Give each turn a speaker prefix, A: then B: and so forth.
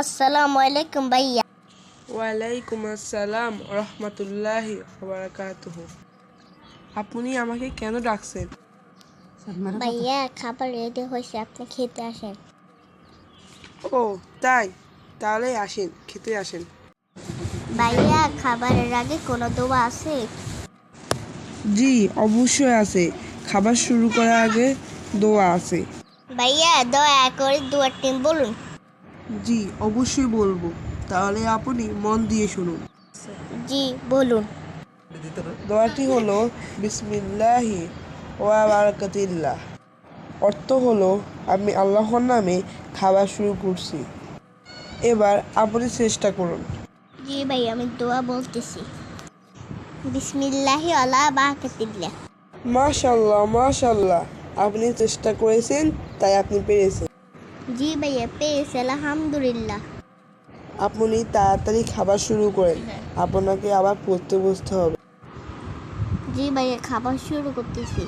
A: আসসালামু আলাইকুম ভাইয়া।
B: ওয়ালাইকুম আসসালাম রহমতুল্লাহি বারাকাতুহু আপনি আমাকে কেন ডাকছেন?
A: ভাইয়া খাবার রেডি হয়েছে আপনি খেতে আসেন।
B: ও তাই? তাহলে আসেন খেতে আসেন।
A: ভাইয়া খাবারের আগে কোনো দোয়া আছে?
B: জি অবশ্যই আছে। খাবার শুরু করার আগে দোয়া আছে।
A: ভাইয়া দয়া করে দুয়ারটি বলুন।
B: জি অবশ্যই বলব। তাহলে আপনি মন দিয়ে শুনুন।
A: জি বলুন।
B: দোয়াটি হলো বিসমিল্লাহি ওয়া বারাকাতিল্লাহ। অর্থ হলো আমি আল্লাহর নামে খাবার শুরু করছি। এবার আপনি চেষ্টা করুন।
A: জি ভাই আমি দোয়া বলতেছি। বিসমিল্লাহি আলা বারাকাতিল্লাহ।
B: মাশাল্লাহ মাশাল্লাহ আপনি চেষ্টা করেছেন তাই আপনি পেরেছেন।
A: জি ভাইয়া পেয়েছে আলহামদুলিল্লাহ।
B: আপনি তাড়াতাড়ি খাবার শুরু করেন। আপনাকে আবার পড়তে বসতে হবে।
A: জি ভাইয়া খাবার শুরু করতেছি।